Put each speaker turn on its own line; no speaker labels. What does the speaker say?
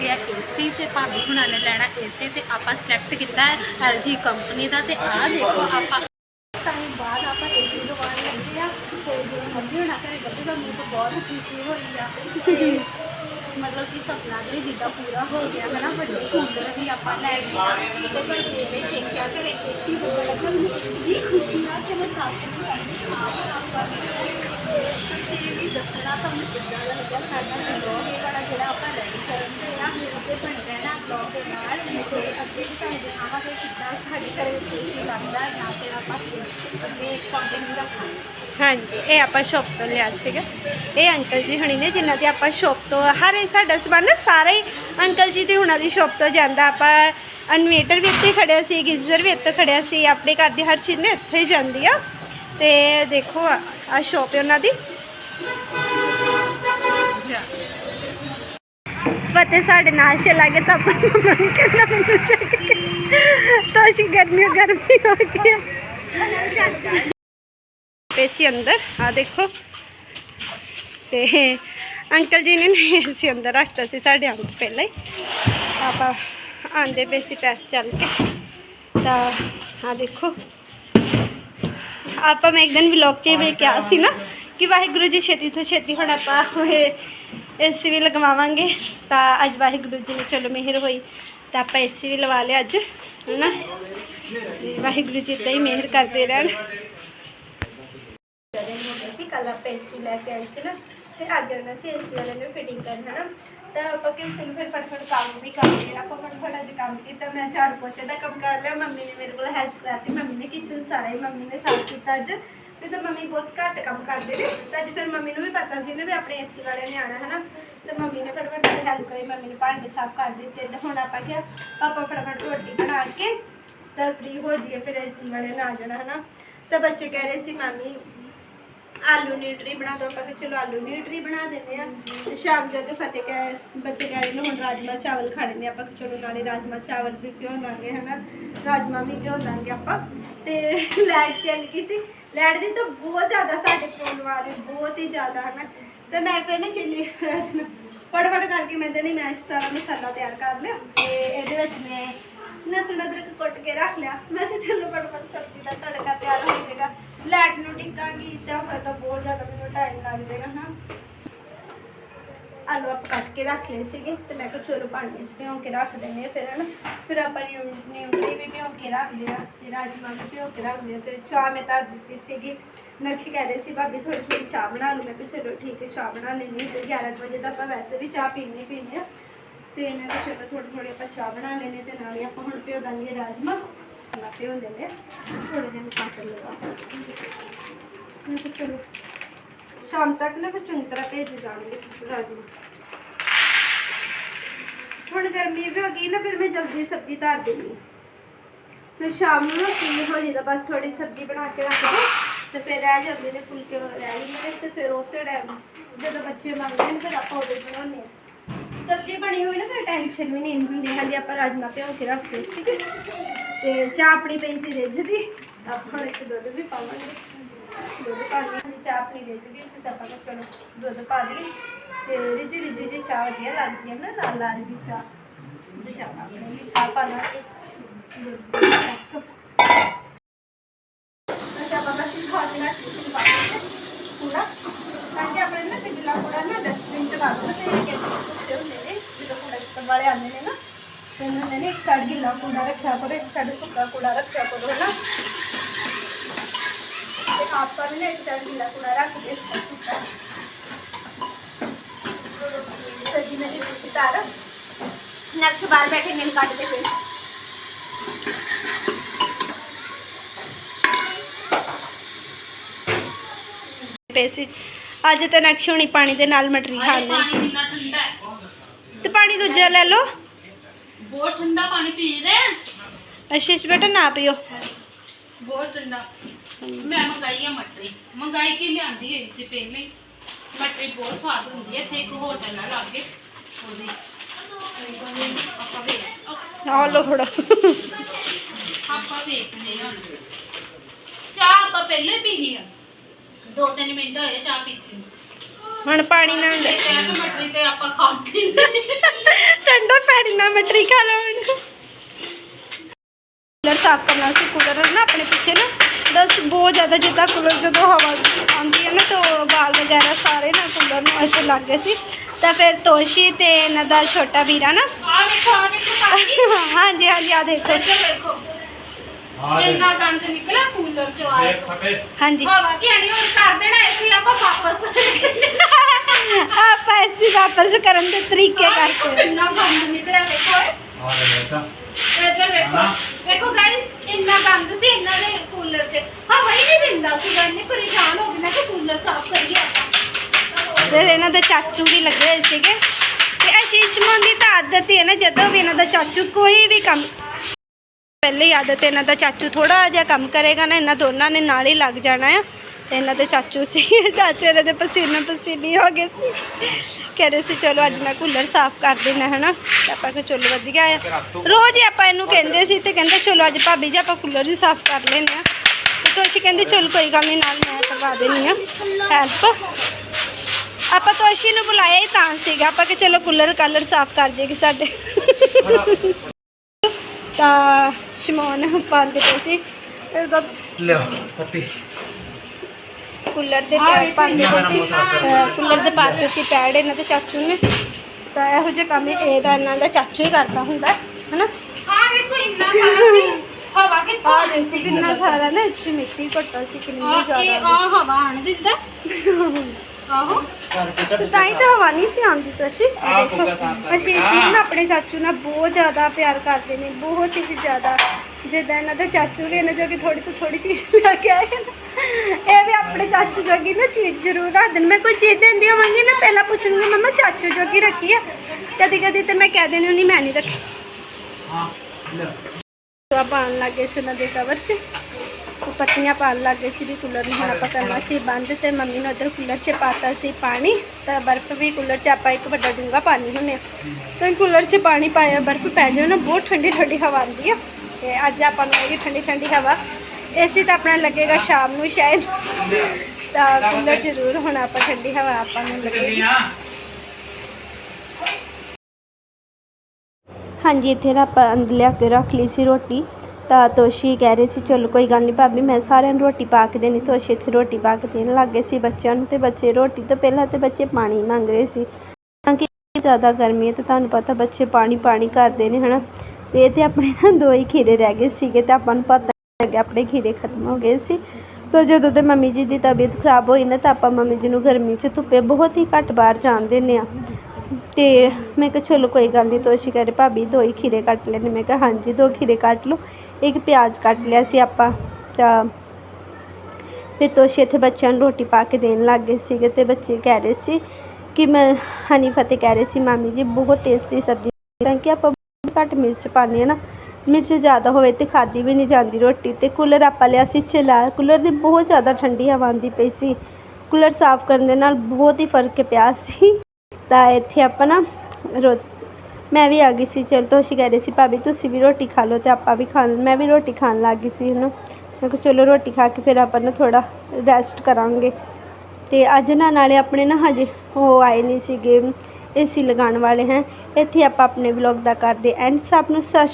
ਸੀ AC ਤੇ ਭਾਬੀ ਹੁਣਾਂ ਨੇ ਲੈਣਾ ਏਸੀ ਤੇ ਆਪਾਂ ਸਿਲੈਕਟ ਕੀਤਾ ਹੈ LG ਕੰਪਨੀ ਦਾ ਤੇ ਆਹ ਦੇਖੋ ਆਪਾਂ ਟਾਈਮ ਬਾਅਦ ਆਪਾਂ ਏਸੀ ਲਗਾਉਣ ਲੱਗੇ ਆ, ਤੇ ਜੇ ਮਰਜ਼ੀ ਹੋਣਾ ਕਰੇ ਗੱਡੀ ਮੂੰਹ ਤੋਂ ਬਹੁਤ ਖੁਸ਼ੀ ਹੋਈ ਆ, ਤੇ ਮਤਲਬ ਕਿ ਸੁਪਨਾ ਦੇ ਜਿੱਦਾਂ ਪੂਰਾ ਹੋ ਗਿਆ ਹੈ ਨਾ ਵੱਡੀ ਕੂਲਰ ਵੀ ਆਪਾਂ ਲੈ ਗਏ, ਤੇ ਪਰ ਜੇ ਮੈਂ ਦੇਖਿਆ ਕਰੇ ਏਸੀ ਹੋਣ ਲੱਗਾ ਮੈਨੂੰ ਇੰਨੀ ਖੁਸ਼ੀ ਆ ਕਿ ਮੈਂ ਦੱਸ ਨਹੀਂ ਸਕਦੀ, ਆਪ ਆਪਾਂ ਤੁਸੀਂ ਵੀ ਦੱਸਣਾ ਤੁਹਾਨੂੰ ਕਿੱਦਾਂ ਦਾ ਲੱਗਿਆ, ਸਾਡਾ ਵਲੌਗ ਇਹ ਵਾਲਾ ਜਿਹੜਾ ਆਪਾਂ ਰੈਡੀ ਕਰਨ ਦੇ ਆ ਤੇ ਬਣ ਰਹਿਣਾ ਵਲੌਗ ਦੇ ਨਾਲ ਤੇ ਅੱਗੇ ਵੀ ਤੁਹਾਨੂੰ ਦਿਖਾਵਾਂਗੇ ਕਿੱਦਾਂ ਸਾਡੇ ਘਰੇ ਏਸੀ ਲੱਗਦਾ ਜਾਂ ਫਿਰ ਆਪਾਂ ਅੱਗੇ ਕੰਟੀਨਿਊ ਰੱਖਾਂਗੇ।
ਹਾਂਜੀ ਇਹ ਆਪਾਂ ਸ਼ੌਪ ਤੋਂ ਲਿਆ ਸੀਗਾ। ਇਹ ਅੰਕਲ ਜੀ ਹੁਣੀ ਨੇ ਜਿਨ੍ਹਾਂ ਦੀ ਆਪਾਂ ਸ਼ੌਪ ਤੋਂ ਹਰ ਇਹ ਸਾਡਾ ਸਮਾਨ ਨਾ ਸਾਰਾ ਹੀ ਅੰਕਲ ਜੀ ਦੀ ਹੁਣਾਂ ਦੀ ਸ਼ੌਪ ਤੋਂ ਜਾਂਦਾ। ਆਪਾਂ ਇਨਵੇਟਰ ਵੀ ਇੱਥੇ ਖੜਿਆ ਸੀ ਗੀਜ਼ਰ ਵੀ ਇੱਥੇ ਖੜਿਆ ਸੀ ਆਪਣੇ ਘਰ ਦੀ ਹਰ ਚੀਜ਼ ਨੇ ਇੱਥੇ ਹੀ ਜਾਂਦੀ ਆ। ਤੇ ਦੇਖੋ ਆ ਸ਼ੌਪ ਹੈ ਉਹਨਾਂ ਦੀ। ਪਤੇ ਸਾਡੇ ਨਾਲ ਚਲਾ ਗਿਆ ਤਾਂ ਆਪਾਂ ਨੂੰ ਮਨ ਕਰਨਾ ਮੈਨੂੰ ਚਾਹੀਏ ਤਾਂ ਅਸੀਂ ਗਰਮੀ ਗਰਮੀ ਹੋ ਗਈ ਹੈ ਪੇਸੀ ਅੰਦਰ ਆ ਦੇਖੋ ਤੇ ਅੰਕਲ ਜੀ ਨੇ ਏਸੀ ਅੰਦਰ ਰੱਖਤਾ ਸੀ ਸਾਡੇ ਆਉਣ ਤੋਂ ਪਹਿਲਾਂ ਹੀ ਆਪਾਂ ਆਂਦੇ ਪਏ ਸੀ ਪੈਸ ਚੱਲ ਕੇ ਤਾਂ ਆ ਦੇਖੋ ਆਪਾਂ ਮੈਂ ਇੱਕ ਦਿਨ ਵਲੌਗ 'ਚ ਵੀ ਕਿਹਾ ਸੀ ਨਾ ਕਿ ਵਾਹਿਗੁਰੂ ਜੀ ਛੇਤੀ ਤੋਂ ਛੇਤੀ ਏਸੀ ਵੀ ਲਗਵਾਵਾਂਗੇ। ਤਾਂ ਅੱਜ ਵਾਹਿਗੁਰੂ ਜੀ ਨੇ, ਚਲੋ ਮਿਹਰ ਹੋਈ, ਤਾਂ ਆਪਾਂ ਏਸੀ ਵੀ ਲਵਾ ਲਿਆ ਅੱਜ, ਹਨਾ? ਤੇ ਵਾਹਿਗੁਰੂ ਜੀ ਤਾਂ ਹੀ ਮਿਹਰ ਕਰਦੇ ਰਹਿਣ। ਜਦੋਂ ਸੀ ਕੱਲ ਆਪਾਂ ਏਸੀ ਲੈ ਕੇ ਆਏ ਸੀ ਨਾ, ਤੇ ਅੱਜ ਉਹਨਾਂ ਸੀ ਏਸੀ ਵਾਲੇ ਨੂੰ ਫਿਟਿੰਗ ਕਰਨ, ਹਨਾ? ਤਾਂ ਆਪਾਂ ਕਿ ਚਲੋ ਫਿਰ ਫਟਾਫਟ ਕੰਮ ਵੀ ਕਰ ਲਿਆ ਆਪਾਂ ਫਟਾਫਟ ਅੱਜ ਕੰਮ ਕੀਤਾ, ਮੈਂ ਝਾੜੂ ਪੋਚੇ ਦਾ ਕੰਮ ਕਰ ਲਿਆ, ਮੰਮੀ ਨੇ ਮੇਰੇ ਕੋਲ ਹੈਲਪ ਕਰਾਤੀ, ਮੰਮੀ ਨੇ ਕਿਚਨ ਸਾਰਾ ਹੀ, ਮੰਮੀ ਨੇ ਸਾਫ਼ ਕੀਤਾ ਅੱਜ। ਤੇ ਤਾਂ ਮੰਮੀ ਬਹੁਤ ਘੱਟ ਕੰਮ ਕਰਦੇ ਨੇ। ਤਾਂ ਅੱਜ ਫਿਰ ਮੰਮੀ ਨੂੰ ਵੀ ਪਤਾ ਸੀ ਨਾ ਵੀ ਆਪਣੇ ਏਸੀ ਵਾਲੇ ਨੇ ਆਣਾ ਹਨਾ? ਤੇ ਮੰਮੀ ਨੇ ਫਟਾਫਟ ਹੈਲਪ ਕਰੀ, ਮੰਮੀ ਨੇ ਭਾਂਡੇ ਸਾਫ਼ ਕਰ ਦਿੱਤੇ। ਤੇ ਹੁਣ ਆਪਾਂ ਕਿਹਾ ਆਪਾਂ ਫਟਾਫਟ ਰੋਟੀ ਬਣਾ ਕੇ ਤਾਂ ਫ੍ਰੀ ਹੋ ਜਾਈਏ, ਫਿਰ ਏਸੀ ਵਾਲੇ ਨੇ ਆ ਜਾਣਾ, ਹਨਾ? ਤਾਂ ਬੱਚੇ ਕਹਿ ਰਹੇ ਸੀ, ਮਾਮੀ, ਆਲੂ ਨਿਊਟਰੀ ਬਣਾ ਦੋ। ਆਪਾਂ ਕਿਹਾ, ਚਲੋ ਆਲੂ ਨਿਊਟਰੀ ਬਣਾ ਦਿੰਦੇ ਆ। ਤੇ ਸ਼ਾਮ ਜੋ ਕੇ ਫਤਿਹ ਕਹਿ, ਬੱਚੇ ਕਹਿ ਰਹੇ ਨੇ, ਹੁਣ ਰਾਜਮਾ ਚਾਵਲ ਖਾਣੇ ਨੇ। ਆਪਾਂ ਕਿਹਾ, ਚਲੋ ਨਾਲੇ ਰਾਜਮਾ ਚਾਵਲ ਵੀ ਭਿਓ ਦਾਂਗੇ, ਹਨਾ? ਰਾਜਮਾ ਵੀ ਭਿਓ ਦਾਂਗੇ ਆਪਾਂ। ਤੇ ਲਾਈਟ ਚੱਲ ਗਈ ਸੀ। ਲੈਟ ਦੀ ਤਾਂ ਬਹੁਤ ਜ਼ਿਆਦਾ ਸਾਡੇ ਫੋਨ ਵਾਲੇ ਬਹੁਤ ਹੀ ਜ਼ਿਆਦਾ ਹਨਾ। ਤੇ ਮੈਂ ਫਿਰ ਨਾ ਚਿੱਲੀ, ਫਟਾਫਟ ਕਰਕੇ ਮੈਂ ਤੇ ਨਹੀਂ, ਮੈਂ ਸਾਰਾ ਮਸਾਲਾ ਤਿਆਰ ਕਰ ਲਿਆ ਤੇ ਇਹਦੇ ਵਿੱਚ ਮੈਂ ਲਸਣ ਅਦਰਕ ਕੁੱਟ ਕੇ ਰੱਖ ਲਿਆ। ਮੈਂ ਤੇ ਚਲੋ ਫਟਾਫਟ ਸਬਜ਼ੀ ਦਾ ਤੜਕਾ ਤਿਆਰ ਹੋ ਜਾਏਗਾ। ਲੈਟ ਨੂੰ ਟਿਕਾਂਗੀ ਤਾਂ ਫਿਰ ਤਾਂ ਬਹੁਤ ਜ਼ਿਆਦਾ ਮੈਨੂੰ ਟਾਈਮ ਲੱਗ ਜਾਏਗਾ ਨਾ ਆਲੂ ਆਪਾਂ ਕੱਟ ਕੇ ਰੱਖ ਲਏ ਸੀਗੇ ਤੇ ਮੈਂ ਕਿਹਾ ਚਲੋ ਭਾਂਡੇ 'ਚ ਭਿਉਂ ਕੇ ਰੱਖ ਦਿੰਦੇ ਆ ਫਿਰ, ਹਨਾ? ਫਿਰ ਆਪਾਂ ਨਿਊ- ਨਿਊਟਰੀ ਵੀ ਭਿਉਂ ਕੇ ਰੱਖਦੇ ਲਿਆ, ਤੇ ਰਾਜਮਾ ਵੀ ਭਿਓ ਕੇ ਰੱਖਦੇ ਲਿਆ, ਤੇ ਚਾਹ ਮੈਂ ਧਰ ਦਿੱਤੀ ਸੀਗੀ। ਨਕਸ਼ ਕਹਿ ਰਹੇ ਸੀ, ਭਾਬੀ ਥੋੜੀ ਥੋੜੀ ਚਾਹ ਬਣਾ ਲਓ। ਮੈਂ ਕਿਹਾ ਚਲੋ ਠੀਕ ਹੈ, ਚਾਹ ਬਣਾ ਲੈਣੀ ਤੇ 11 ਕੁ ਵਜੇ ਤਾਂ ਆਪਾਂ ਵੈਸੇ ਵੀ ਚਾਹ ਪੀਣੀ ਪੀਣੀ ਆ ਤੇ ਮੈਂ ਕਿਹਾ ਚਲੋ ਥੋੜੀ ਥੋੜੀ ਆਪਾਂ ਚਾਹ ਬਣਾ ਲੈਣੇ ਤੇ ਹੀ ਆਪਾਂ ਹੁਣ ਭਿਓ ਦਾਂਗੇ ਰਾਜਮਾ ਨਾ ਭਿਓ ਲੈਣੇ ਥੋੜੇ ਦਿਨ ਕੱਟ ਲਗਾ ਮੈਂ ਕਿਹਾ ਚਲੋ ਸ਼ਾਮ ਤੱਕ ਨਾ ਫਿਰ ਚੰਗੀ ਤਰ੍ਹਾਂ ਭੇਜ ਜਾਣਗੇ ਰਾਜਮਾ ਹੁਣ ਗਰਮੀ ਵੀ ਹੋ ਗਈ ਨਾ, ਫਿਰ ਮੈਂ ਜਲਦੀ ਸਬਜ਼ੀ ਧਰ ਦੇਣੀ ਫਿਰ ਸ਼ਾਮ ਨੂੰ ਨਾ ਫ੍ਰੀ ਹੋ ਜਾਂਦਾ ਬਸ ਥੋੜੀ ਸਬਜ਼ੀ ਬਣਾ ਕੇ ਰੱਖ ਦੋ ਤੇ ਫਿਰ ਰਹਿ ਜਾਂਦੇ ਨੇ, ਫੁਲਕੇ ਰਹਿ ਜਾਂਦੇ ਤੇ ਫਿਰ ਉਸੇ ਟਾਈਮ ਜਦੋਂ ਬੱਚੇ ਮੰਗਦੇ ਨੇ, ਫਿਰ ਆਪਾਂ ਉਹਦੇ ਬਣਾਉਂਦੇ ਹਾਂ। ਸਬਜ਼ੀ ਬਣੀ ਹੋਈ ਨਾ, ਫਿਰ ਟੈਨਸ਼ਨ ਵੀ ਨਹੀਂ ਹੁੰਦੀ ਹਾਲੇ ਆਪਾਂ ਰਾਜਮਾ ਭਿਓ ਕੇ ਰੱਖਦੇ ਠੀਕ ਹੈ ਤੇ ਚਾਹ ਆਪਣੀ ਪਈ ਸੀ ਰਿੱਝਦੀ ਆਪਾਂ ਹੁਣ ਇੱਕ ਦੁੱਧ ਵੀ ਪਾਵਾਂਗੇ। ਦੁੱਧ ਪਾ ਲਈ ਚਾਹ ਆਪਣੀ ਰਿੱਝ ਗਈ ਸੀ ਤਾਂ ਆਪਾਂ ਕਿਹਾ ਚਲੋ ਦੁੱਧ ਪਾ ਦਈਏ ਤੇ ਰਿੱਝ ਰਿੱਝ ਜੀ ਚਾਹ ਵਧੀਆ ਲੱਗਦੀ ਹੈ ਨਾ, ਲਾਲ ਲਾਲ ਦੀ ਚਾਹ। ਤੇ ਚਾਹ ਆਪਣੇ ਲਈ ਚਾਹ ਪਾ ਲਾਂਗੇ ਅੱਛਾ ਬਾਬਾ ਜੀ ਖਾ ਕੇ ਨਾ ਪਾ ਕੇ ਪੂਰਾ। ਤਾਂ ਕਿ ਆਪਣੇ ਨਾ ਪਿਛਲਾ ਪੂਰਾ ਨਾ ਡਸਟਬਿਨ ਚ ਪਾ ਦੋ ਤੇ ਇਹ ਕਹਿੰਦੇ ਹੁੰਦੇ ਨੇ, ਜਦੋਂ ਕੂੜਾ ਚੁੱਕਣ ਵਾਲੇ ਆਉਂਦੇ ਨੇ ਨਾ ਤੇ ਉਹਨਾਂ ਨੇ ਇੱਕ ਸਾਈਡ ਗਿੱਲਾ ਕੂੜਾ ਰੱਖਿਆ ਕਰੋ, ਇੱਕ ਸਾਈਡ ਸੁੱਕਾ ਕੂੜਾ ਰੱਖਿਆ ਕਰੋ ਨਾ ਆਪਾਂ ਨੇ ਨਾ ਇੱਕ ਸਾਈਡ ਗਿੱਲਾ ਕੂੜਾ ਰੱਖ ਦੇ ਸੁੱਕਾ ਸੱਜੀ ਨੇ ਦਿੱਤੀ ਤਾਰ ਨਕਸ਼ ਬਾਹਰ ਬੈਠੇ ਨਿਲ ਕੱਟਦੇ ਪਏ ਪੈਸੇ ਅੱਜ ਤਾਂ ਨਕਸ਼ ਹੋਣੀ ਪਾਣੀ ਦੇ ਨਾਲ ਮਟਰੀ ਖਾਂਦੇ।
ਪਾਣੀ ਕਿੰਨਾ ਠੰਡਾ ਹੈ।
ਤੇ ਪਾਣੀ ਦੂਜਾ ਲੈ ਲਓ।
ਬਹੁਤ ਠੰਡਾ ਪਾਣੀ ਪੀ ਰਹੇ
ਅਸ਼ੀਸ਼ ਬੇਟਾ ਨਾ ਪੀਓ।
ਬਹੁਤ ਠੰਡਾ। ਮੈਂ ਮੰਗਾਈ ਆ ਮਟਰੀ। ਮੰਗਾਈ ਕੇ ਲਿਆਂਦੀ ਹੋਈ ਸੀ ਪਹਿਲਾਂ ਹੀ। ਮਟਰੀ ਬਹੁਤ ਸਵਾਦ ਹੁੰਦੀ ਹੈ ਇੱਥੇ ਇੱਕ ਹੋਟਲ ਆ ਲਾਗੇ ਉਹਦੀ। ਆਪਾਂ ਵੇਖ
ਆ ਲੋ ਥੋੜਾ
ਆਪਾਂ ਵੇਖਨੇ ਹਾਂ ਹੁਣ। ਚਾਹ ਆਪਾਂ ਪਹਿਲੇ ਪੀ ਲਈ ਆ। ਦੋ ਤਿੰਨ ਮਿੰਟ ਹੋਏ ਚਾਹ ਪੀਤੀ ਨੂੰ।
ਹੁਣ ਪਾਣੀ ਨਾਲ
ਤੇ ਕਹਿ ਕੇ ਮਟਰੀ ਤੇ ਆਪਾਂ ਖਾਧੀ ਨਹੀਂ
ਠੰਡਾ ਮਟਰੀ ਖਾ ਲਓ ਕੂਲਰ ਸਾਫ਼ ਕਰਨਾ ਸੀ ਕੂਲਰ ਨਾ ਆਪਣੇ ਪਿੱਛੇ ਨਾ। ਬਸ ਬਹੁਤ ਜ਼ਿਆਦਾ ਜਿੱਦਾਂ ਕੂਲਰ ਜਦੋਂ ਹਵਾ ਆਉਂਦੀ ਹੈ ਨਾ ਤਾਂ ਵਾਲ ਵਗੈਰਾ ਸਾਰੇ ਨਾ ਕੂਲਰ ਨੂੰ ਐਸੇ ਲੱਗ ਗਏ ਸੀ। ਤਾਂ ਫਿਰ ਤੋਸ਼ੀ ਤੇ ਇਹਨਾਂ ਦਾ ਛੋਟਾ ਵੀਰਾ ਨਾ। ਹਾਂਜੀ ਹਾਂਜੀ ਆ ਦੇਖੋ।
ਇੱਧਰ ਵੇਖੋ ਇੰਨਾ ਗੰਦ ਨਿਕਲਿਆ ਕੂਲਰ ਚੋਂ ਆ
ਹਾਂਜੀ।
ਹਵਾ ਕੀ ਆਣੀ ਹੁਣ ਕਰ ਦੇਣਾ ਇਸੇ ਆਪਾਂ ਵਾਪਸ।
ਆਪਾਂ ਐਸੀ ਵਾਪਸ ਕਰਨ ਦੇ ਤਰੀਕੇ ਕਰਕੇ।
ਕਿੰਨਾ ਗੰਦ ਨਿਕਲਿਆ ਵੇਖੋ ਇਹ। ਇੱਧਰ ਵੇਖੋ। ਵੇਖੋ ਗਾਇਸ ਇੰਨਾ ਗੰਦ ਸੀ ਇਹਨਾਂ ਦੇ ਕੂਲਰ 'ਚ। ਹਵਾ ਹੀ ਨਹੀਂ ਦਿੰਦਾ ਸੀ ਇੰਨੇ ਪਰੇਸ਼ਾਨ ਹੋ ਗਏ ਮੈਂ ਕਿ ਕੂਲਰ ਸਾਫ਼ ਕਰੀਏ ਆਪਾਂ।
ਫਿਰ ਇਹਨਾਂ ਦੇ ਚਾਚੂ ਵੀ ਲੱਗੇ ਹੋਏ ਸੀਗੇ। ਤੇ ਆਸ਼ੀਸ਼ ਮੋਹਨ ਦੀ ਤਾਂ ਆਦਤ ਹੀ ਹੈ ਨਾ ਜਦੋਂ ਵੀ ਇਹਨਾਂ ਦਾ ਚਾਚੂ ਕੋਈ ਵੀ ਕੰਮ ਪਹਿਲੇ ਹੀ ਆਦਤ ਹੈ ਇਹਨਾਂ ਦਾ ਚਾਚੂ ਥੋੜਾ ਜਿਹਾ ਕੰਮ ਕਰੇਗਾ ਨਾ ਇਹਨਾਂ ਦੋਨਾਂ ਨੇ ਨਾਲ ਹੀ ਲੱਗ ਜਾਣਾ ਆ। ਇਹਨਾਂ ਦੇ ਚਾਚੂ ਸੀ, ਚਾਚੂ ਇਹਨਾਂ ਦੇ ਪਸੀਨੇ ਪਸੀਨੀ ਹੋ ਗਏ ਸੀ। ਕਹਿ ਰਹੇ ਸੀ, ਚਲੋ ਅੱਜ ਮੈਂ ਕੂਲਰ ਸਾਫ਼ ਕਰ ਦੇਣਾ ਹੈ ਆਪਾਂ ਕਿ ਚਲੋ ਵਧੀਆ ਆ। ਰੋਜ਼ ਹੀ ਆਪਾਂ ਇਹਨੂੰ ਕਹਿੰਦੇ ਸੀ ਤੇ ਕਹਿੰਦੇ, ਚਲੋ ਅੱਜ ਭਾਬੀ ਜੀ ਆਪਾਂ ਕੂਲਰ ਹੀ ਸਾਫ਼ ਕਰ ਲੈਂਦੇ ਆ ਤੇ ਤੋਸ਼ੀ ਕਹਿੰਦੀ, ਚਲ ਕੋਈ ਗੱਲ ਨਹੀਂ ਨਾਲ ਮੈਂ ਕਰਵਾ ਦੇਣੀ ਆ ਹੈਲਪ। ਆਪਾਂ ਤੋਸ਼ੀ ਨੂੰ ਬੁਲਾਇਆ ਹੀ ਤਾਂ ਸੀਗਾ, ਆਪਾਂ ਕਿ ਚਲੋ ਕੂਲਰ ਕਲਰ ਸਾਫ਼ ਕਰ ਜੇਗੀ ਸਾਡੇ। ਤਾਂ ਸ਼ਮੋਨ ਪਾਉਂਦੇ ਪਏ ਸੀ। ਇਹਦਾ
ਲਿਓ ਪੱਤੀ।
ਕੂਲਰ ਦੇ ਪੈਰ ਪਾਉਂਦੇ ਪਏ ਸੀ ਕੂਲਰ ਦੇ ਪਾਤੇ ਸੀ ਪੈੜ ਇਹਨਾਂ ਦੇ ਚਾਚੂ ਨੇ। ਤਾਂ ਇਹੋ ਜਿਹੇ ਕੰਮ ਇਹਦਾ ਇਹਨਾਂ ਦਾ ਚਾਚੂ ਹੀ ਕਰਦਾ ਹੁੰਦਾ ਹਨਾ?
ਆਹ ਵੇਖੋ ਇੰਨਾ ਸਾਰਾ ਸੀ। ਹਵਾ ਕਿੱਥੋਂ ਆਣੀ
ਦੇਖੋ
ਸੀ?
ਕਿੰਨਾ ਸਾਰਾ ਨਾ ਇੱਥੇ ਮਿੱਟੀ ਘਟਾ ਸੀ ਕਿੰਨੀ
ਇਹ
ਜ਼ਿਆਦਾ
ਆ ਹਵਾ ਆਣ ਦਿੰਦਾ। ਆਹੋ।
ਤੇ ਤਾਂ ਹੀ ਤਾਂ ਹਵਾ ਨਹੀਂ ਸੀ ਆਉਂਦੀ ਤੋਸ਼ੀ
ਕਰ
ਅਸ਼ੀਸ਼ ਨੂੰ ਨਾ ਆਪਣੇ ਚਾਚੂ ਨਾਲ ਬਹੁਤ ਜ਼ਿਆਦਾ ਪਿਆਰ ਕਰਦੇ ਨੇ ਬਹੁਤ ਹੀ ਜ਼ਿਆਦਾ। ਜਿੱਦਾਂ ਇਹਨਾਂ ਦੇ ਚਾਚੂ ਵੀ ਇਹਨਾਂ ਜੋਗੀ ਥੋੜੀ ਤੋਂ ਥੋੜੀ ਚੀਜ਼ ਲੈ ਕੇ ਆਏ ਨੇ ਇਹ ਵੀ ਆਪਣੇ ਚਾਚੂ ਜੋਗੀ ਨਾ ਚੀਜ਼ ਜ਼ਰੂਰ ਰੱਖ ਦੇਣ। ਮੈਂ ਕੋਈ ਚੀਜ਼ ਦਿੰਦੀ ਹੋਵਾਂਗੀ ਨਾ ਪਹਿਲਾਂ ਪੁੱਛਣਗੀ ਮੰਮਾ ਚਾਚੂ ਜੋਗੀ ਰੱਖੀ ਆ? ਕਦੀ ਕਦੀ ਤੇ ਮੈਂ ਕਹਿ ਦੇਣੀ ਹੁੰਦੀ ਮੈਂ ਨਹੀਂ ਰੱਖੀ।
ਹਾਂ ਲਿਓ
ਤਾਂ ਪਾਣ ਲੱਗੇ ਸੀ ਉਹਨਾਂ ਦੇ ਕਵਰ 'ਚ। ਉਹ ਪੱਤੀਆਂ ਪਾਣ ਲੱਗੇ ਸੀ ਵੀ ਕੂਲਰ ਨੂੰ ਹੁਣ ਆਪਾਂ ਕਰਨਾ ਸੀ ਬੰਦ ਤੇ ਮੰਮੀ ਨੇ ਉਧਰ ਕੂਲਰ 'ਚ ਪਾਤਾ ਸੀ ਪਾਣੀ। ਤਾਂ ਬਰਫ਼ ਵੀ ਕੂਲਰ 'ਚ ਆਪਾਂ ਇੱਕ ਵੱਡਾ ਡੂੰਗਾ ਪਾਣੀ ਹੁੰਨੇ ਆ। ਤਾਂ ਕੂਲਰ 'ਚ ਪਾਣੀ ਪਾਇਆ ਬਰਫ਼ ਪੈ ਜਾਓ ਨਾ ਬਹੁਤ ਠੰਡੀ ਠੰਡੀ ਹਵਾ ਆਉਂਦੀ ਆ। ਤੇ ਅੱਜ ਆਪਾਂ ਨੂੰ ਆਏਗੀ ਠੰਡੀ ਠੰਡੀ ਹਵਾ ਏਸੀ ਤਾਂ ਆਪਣਾ ਲੱਗੇਗਾ ਸ਼ਾਮ ਨੂੰ ਸ਼ਾਇਦ। ਤਾਂ ਕੂਲਰ ਜ਼ਰੂਰ ਹੁਣ ਆਪਾਂ ਠੰਡੀ ਹਵਾ ਆਪਾਂ ਨੂੰ ਲੱਗੇਗੀ। ਹਾਂਜੀ, ਇੱਥੇ ਨਾ ਆਪਾਂ ਅੰਦਰ ਲਿਆ ਕੇ ਰੱਖ ਲਈ ਸੀ ਰੋਟੀ। ਤਾਂ ਤੋਸ਼ੀ ਕਹਿ ਰਹੇ ਸੀ, ਚਲੋ ਕੋਈ ਗੱਲ ਨਹੀਂ ਭਾਬੀ, ਮੈਂ ਸਾਰਿਆਂ ਨੂੰ ਰੋਟੀ ਪਾ ਕੇ ਦੇਣੀ। ਤੋਸ਼ੀ ਇੱਥੇ ਰੋਟੀ ਪਾ ਕੇ ਦੇਣ ਲੱਗ ਗਏ ਸੀ ਬੱਚਿਆਂ ਨੂੰ ਤੇ ਬੱਚੇ ਰੋਟੀ ਤੋਂ ਪਹਿਲਾਂ ਤੇ ਬੱਚੇ ਪਾਣੀ ਮੰਗ ਰਹੇ ਸੀ। ਕਿਉਂਕਿ ਜ਼ਿਆਦਾ ਗਰਮੀ ਹੈ ਤੇ ਤੁਹਾਨੂੰ ਪਤਾ ਬੱਚੇ ਪਾਣੀ ਪਾਣੀ ਕਰਦੇ ਨੇ, ਹਨਾ? ਤੇ ਇਹ ਤੇ ਆਪਣੇ ਨਾ ਦੋ ਹੀ ਖੀਰੇ ਰਹਿ ਗਏ ਸੀਗੇ ਤੇ ਆਪਾਂ ਨੂੰ ਪਤਾ ਨਹੀਂ ਲੱਗਿਆ ਆਪਣੇ ਖੀਰੇ ਖਤਮ ਹੋ ਗਏ ਸੀ। ਤਾਂ ਜਦੋਂ ਤੇ ਮੰਮੀ ਜੀ ਦੀ ਤਬੀਅਤ ਖਰਾਬ ਹੋਈ ਨਾ ਤਾਂ ਆਪਾਂ ਮੰਮੀ ਜੀ ਨੂੰ ਗਰਮੀ 'ਚ ਧੁੱਪੇ ਬਹੁਤ ਹੀ ਘੱਟ ਬਾਹਰ ਜਾਣ ਦਿੰਦੇ ਆ ਤੇ ਮੈਂ ਕਿਹਾ, ਚਲੋ ਕੋਈ ਗੱਲ ਨਹੀਂ ਤੋਸ਼ੀ ਕਰੇ ਭਾਬੀ, ਦੋ ਹੀ ਖੀਰੇ ਕੱਟ ਲੈਣੇ ਮੈਂ ਕਿਹਾ, ਹਾਂਜੀ, ਦੋ ਖੀਰੇ ਕੱਟ ਲਓ, ਇੱਕ ਪਿਆਜ਼ ਕੱਟ ਲਿਆ ਸੀ ਆਪਾਂ। ਤਾਂ ਫਿਰ ਤੋਸ਼ੀ ਇੱਥੇ ਬੱਚਿਆਂ ਨੂੰ ਰੋਟੀ ਪਾ ਕੇ ਦੇਣ ਲੱਗ ਗਏ ਸੀਗੇ ਤੇ ਬੱਚੇ ਕਹਿ ਰਹੇ ਸੀ ਕਿ ਮੈਂ ਹਨੀ ਫਤਿਹ ਕਹਿ ਰਹੇ ਸੀ, ਮਾਮੀ ਜੀ, ਬਹੁਤ ਟੇਸਟੀ ਸਬਜ਼ੀ ਤਾਂ ਕਿ ਆਪਾਂ ਘੱਟ ਮਿਰਚ ਪਾਉਂਦੇ ਹਾਂ ਨਾ। ਮਿਰਚ ਜ਼ਿਆਦਾ ਹੋਵੇ ਤੇ ਖਾਦੀ ਵੀ ਨਹੀਂ ਜਾਂਦੀ ਰੋਟੀ ਤੇ। ਕੂਲਰ ਆਪਾਂ ਲਿਆ ਸੀ ਚਲਾ ਕੂਲਰ ਦੀ ਬਹੁਤ ਜ਼ਿਆਦਾ ਠੰਡੀ ਹਵਾ ਆਉਂਦੀ ਪਈ ਸੀ। ਕੂਲਰ ਸਾਫ਼ ਕਰਨ ਦੇ ਨਾਲ ਬਹੁਤ ਹੀ ਫ਼ਰਕ ਪਿਆ ਸੀ। ਤਾਂ ਇੱਥੇ ਆਪਾਂ ਨਾ ਰੋ ਮੈਂ ਵੀ ਆ ਗਈ ਸੀ। ਚਲ ਤੋਸ਼ੀ ਕਹਿ ਰਹੀ ਸੀ, ਭਾਬੀ ਤੁਸੀਂ ਵੀ ਰੋਟੀ ਖਾ ਲਓ ਤੇ ਆਪਾਂ ਵੀ ਖਾਣ ਮੈਂ ਵੀ ਰੋਟੀ ਖਾਣ ਲੱਗ ਗਈ ਸੀ ਹਨਾ। ਮੈਂ ਕਿਹਾ ਚਲੋ ਰੋਟੀ ਖਾ ਕੇ ਫਿਰ ਆਪਾਂ ਨਾ ਥੋੜਾ ਰੈਸਟ ਕਰਾਂਗੇ। ਤੇ ਅੱਜ ਨਾ ਨਾਲੇ ਆਪਣੇ ਨਾ ਹਜੇ ਉਹ ਆਏ ਨਹੀਂ ਸੀਗੇ। ਏਸੀ ਲਗਾਉਣ ਵਾਲੇ ਹੈ। ਇੱਥੇ ਆਪਾਂ ਆਪਣੇ ਵਲੌਗ ਦਾ ਕਰਦੇ ਐਂਡ ਸਭ ਨੂੰ ਸਤਿ